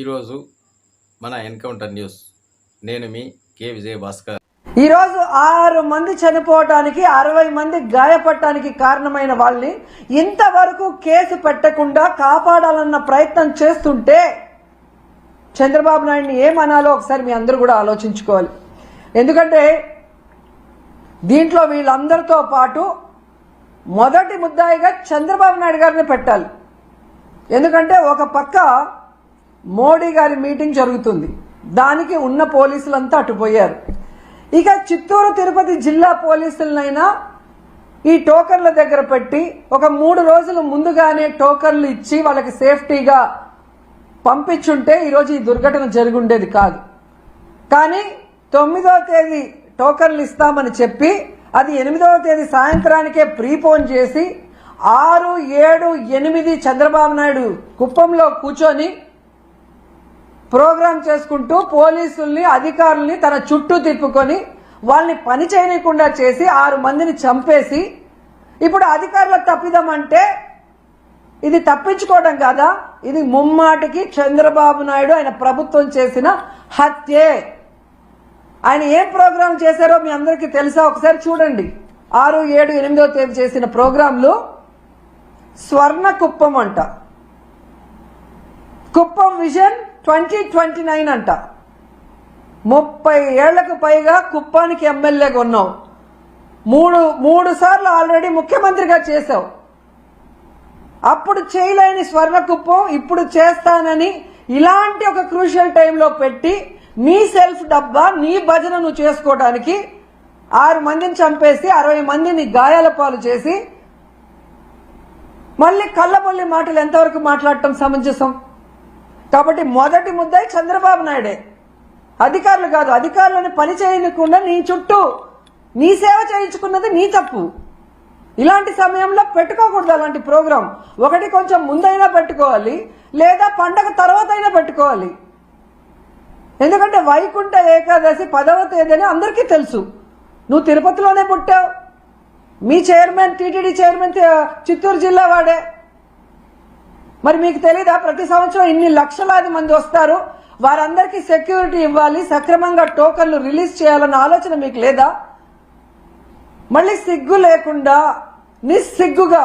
ఈరోజు మన encounter news. నేను మీ కే. విజయ భాస్కర్ ఈరోజు ఆరు మంది చనిపోవటానికి అరవై మంది గాయపడటానికి కారణమైన వాళ్ళని ఇంతవరకు కేసు పెట్టకుండా కాపాడాలన్న ప్రయత్నం చేస్తుంటే చంద్రబాబు నాయుడిని ఏమనాలో ఒకసారి మీ అందరూ కూడా ఆలోచించుకోవాలి. ఎందుకంటే దీంట్లో వీళ్ళందరితో పాటు మొదటి ముద్దాయిగా చంద్రబాబు నాయుడు గారిని పెట్టాలి. ఎందుకంటే ఒక పక్క మోడీ గారి మీటింగ్ జరుగుతుంది. దానికి ఉన్న పోలీసులంతా అటుపోయారు. ఇక చిత్తూరు తిరుపతి జిల్లా పోలీసులనైనా ఈ టోకర్ల దగ్గర పెట్టి ఒక మూడు రోజుల ముందుగానే టోకన్లు ఇచ్చి వాళ్ళకి సేఫ్టీగా పంపించుంటే ఈరోజు ఈ దుర్ఘటన జరిగి ఉండేది కాదు. కానీ తొమ్మిదవ తేదీ టోకన్లు ఇస్తామని చెప్పి అది ఎనిమిదవ తేదీ సాయంత్రానికే ప్రీపోన్ చేసి ఆరు ఏడు ఎనిమిది చంద్రబాబు నాయుడు కుప్పంలో కూర్చొని ప్రోగ్రాం చేసుకుంటూ పోలీసుల్ని అధికారుల్ని తన చుట్టూ తిప్పుకొని వాళ్ళని పని చేయనీయకుండా చేసి ఆరు మందిని చంపేసి ఇప్పుడు అధికారుల తప్పిదం అంటే ఇది తప్పించుకోవడం కాదా? ఇది ముమ్మాటికి చంద్రబాబు నాయుడు ఆయన ప్రభుత్వం చేసిన హత్యే. ఆయన ఏం ప్రోగ్రాం చేశారో మీ అందరికీ తెలుసా? ఒకసారి చూడండి. ఆరు ఏడు ఎనిమిదో తేదీ చేసిన ప్రోగ్రాంలు స్వర్ణ కుప్పం అంట. Kuppam vision twenty twenty nine అంట. ముప్పై ఏళ్ళకు పైగా కుప్పానికి ఎమ్మెల్యేగా ఉన్నావు మూడు మూడు సార్లు ఆల్రెడీ ముఖ్యమంత్రిగా చేశావు. అప్పుడు చేయలేని స్వర్ణ కుప్పం ఇప్పుడు చేస్తానని ఇలాంటి ఒక క్రూషియల్ టైంలో పెట్టి నీ సెల్ఫ్ డబ్బా నీ భజన నువ్వు చేసుకోవడానికి ఆరు మందిని చంపేసి అరవై మందిని గాయాల పాలు చేసి మళ్ళీ కళ్ళబొల్లి మాటలు ఎంతవరకు మాట్లాడటం సమంజసం? కాబట్టి మొదటి ముద్దాయి చంద్రబాబు నాయుడే. అధికారులు కాదు అధికారులను పని చేయకుండా నీ చుట్టూ నీ సేవ చేయించుకున్నది నీ తప్పు. ఇలాంటి సమయంలో పెట్టుకోకూడదు అలాంటి ప్రోగ్రాం. ఒకటి కొంచెం ముందైనా పెట్టుకోవాలి లేదా పండగ తర్వాత అయినా పెట్టుకోవాలి. ఎందుకంటే వైకుంఠ ఏకాదశి పదవ తేదీ అని అందరికీ తెలుసు. నువ్వు తిరుపతిలోనే పుట్టావు. మీ చైర్మన్ టీటీడీ చైర్మన్ చిత్తూరు జిల్లా వాడే. మరి మీకు తెలీదా? ప్రతి సంవత్సరం ఇన్ని లక్షలాది మంది వస్తారు. వారందరికీ సెక్యూరిటీ ఇవ్వాలి. సక్రమంగా టోకన్లు రిలీజ్ చేయాలన్న ఆలోచన మీకు లేదా? మళ్ళీ సిగ్గు లేకుండా నిస్సిగ్గుగా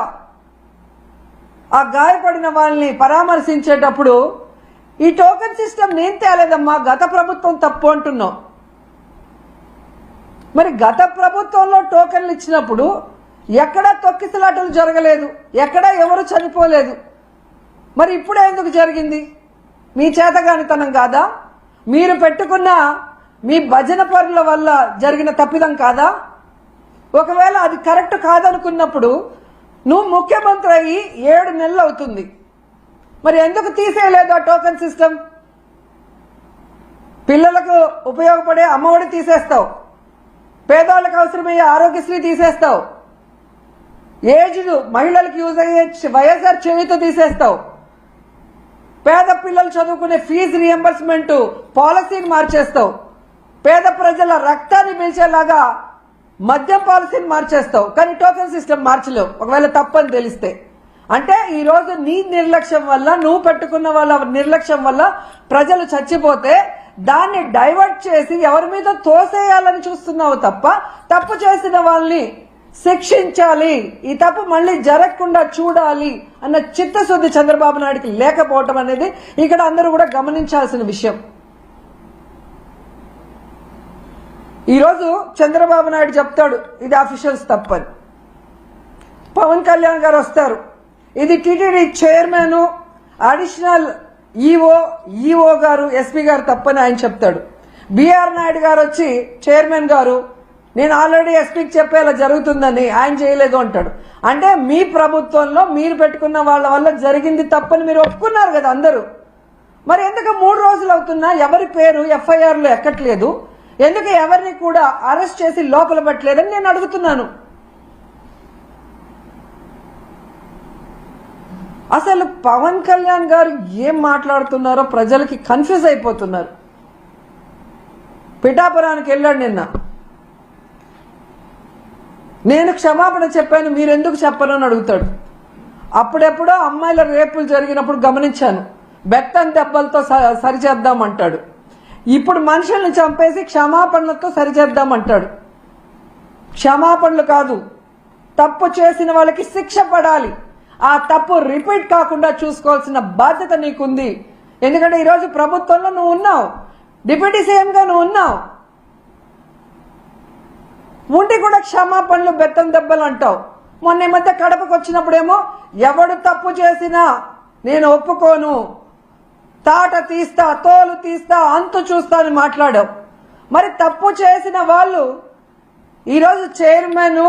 ఆ గాయపడిన వాళ్ళని పరామర్శించేటప్పుడు ఈ టోకెన్ సిస్టమ్ నేను తేలేదమ్మా గత ప్రభుత్వం తప్పు అంటున్నాం మరి గత ప్రభుత్వంలో టోకెన్లు ఇచ్చినప్పుడు ఎక్కడా తొక్కిసలాటలు జరగలేదు. ఎక్కడా ఎవరు చనిపోలేదు. మరి ఇప్పుడే ఎందుకు జరిగింది మీ చేతగానితనం కాదా మీరు పెట్టుకున్న మీ భజన పనుల వల్ల జరిగిన తప్పిదం కాదా ఒకవేళ అది కరెక్ట్ కాదనుకున్నప్పుడు నువ్వు ముఖ్యమంత్రి అయ్యి ఏడు నెలలు అవుతుంది మరి ఎందుకు తీసేయలేదు ఆ టోకెన్ సిస్టమ్ పిల్లలకు ఉపయోగపడే అమ్మఒడి తీసేస్తావు పేదవాళ్ళకి అవసరమయ్యే ఆరోగ్యశ్రీ తీసేస్తావు ఏజ్డ్ మహిళలకు యూజ్ అయ్యే వైఎస్ఆర్ చెవితో తీసేస్తావు పేద పిల్లలు చదువుకునే ఫీజు రియంబర్స్మెంట్ పాలసీని మార్చేస్తావు. పేద ప్రజల రక్తాన్ని పీల్చేలాగా మద్యం పాలసీని మార్చేస్తావు. కానీ టోకెన్ సిస్టమ్ మార్చలేవు. ఒకవేళ తప్పని తెలిస్తే. అంటే ఈరోజు నీ నిర్లక్ష్యం వల్ల నువ్వు పెట్టుకున్న వాళ్ళ నిర్లక్ష్యం వల్ల ప్రజలు చచ్చిపోతే దాన్ని డైవర్ట్ చేసి ఎవరి మీద తోసేయాలని చూస్తున్నావు తప్ప తప్పు చేసిన వాళ్ళని శిక్షించాలి. ఈ తప్పు మళ్ళీ జరగకుండా చూడాలి అన్న చిత్తశుద్ధి చంద్రబాబు నాయుడికి లేకపోవటం అనేది ఇక్కడ అందరూ కూడా గమనించాల్సిన విషయం. ఈరోజు చంద్రబాబు నాయుడు చెప్తాడు ఇది అఫీషియల్స్ తప్పని. పవన్ కళ్యాణ్ గారు వస్తారు ఇది TTD chairman additional EO EO గారు ఎస్పీ గారు తప్పని ఆయన చెప్తాడు. బీఆర్ నాయుడు గారు వచ్చి చైర్మన్ గారు నేను ఆల్రెడీ ఎస్పీకి చెప్పేలా జరుగుతుందని ఆయన చేయలేదు అంటాడు. అంటే మీ ప్రభుత్వంలో మీరు పెట్టుకున్న వాళ్ళ వల్ల జరిగింది తప్పని మీరు ఒప్పుకున్నారు కదా అందరూ. మరి ఎందుకు మూడు రోజులు అవుతున్నా ఎవరి పేరు ఎఫ్ఐఆర్లో ఎక్కట్లేదు? ఎందుకు ఎవరిని కూడా అరెస్ట్ చేసి లోపల పెట్టలేదని నేను అడుగుతున్నాను. అసలు పవన్ కళ్యాణ్ గారు ఏం మాట్లాడుతున్నారో ప్రజలకి కన్ఫ్యూజ్ అయిపోతున్నారు. పిఠాపురానికి వెళ్ళాడు నిన్న. నేను క్షమాపణ చెప్పాను మీరెందుకు చెప్పరు అని అడుగుతాడు. అప్పుడెప్పుడో అమ్మాయిల రేపులు జరిగినప్పుడు గమనించాను. బెత్తం దెబ్బలతో స- సరిచేద్దామంటాడు. ఇప్పుడు మనుషుల్ని చంపేసి క్షమాపణలతో సరిచేద్దామంటాడు. క్షమాపణలు కాదు తప్పు చేసిన వాళ్ళకి శిక్ష పడాలి. ఆ తప్పు రిపీట్ కాకుండా చూసుకోవాల్సిన బాధ్యత నీకుంది. ఎందుకంటే ఈరోజు ప్రభుత్వంలో నువ్వు ఉన్నావు. డిప్యూటీ సీఎంగా నువ్వు ఉన్నావు. ఉండి కూడా క్షమాపణలు బెత్తం దెబ్బలు అంటావు. మొన్న ఈ మధ్య కడపకు వచ్చినప్పుడేమో ఎవడు తప్పు చేసినా నేను ఒప్పుకోను. తాట తీస్తా తోలు తీస్తా అంతు చూస్తా అని మాట్లాడావు. మరి తప్పు చేసిన వాళ్ళు ఈరోజు chairman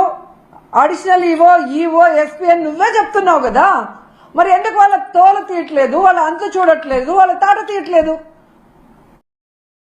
additional EO EO SP అని నువ్వే చెప్తున్నావు కదా. మరి ఎందుకు వాళ్ళ తోలు తీయట్లేదు వాళ్ళ అంతు చూడట్లేదు వాళ్ళ తాట తీయట్లేదు?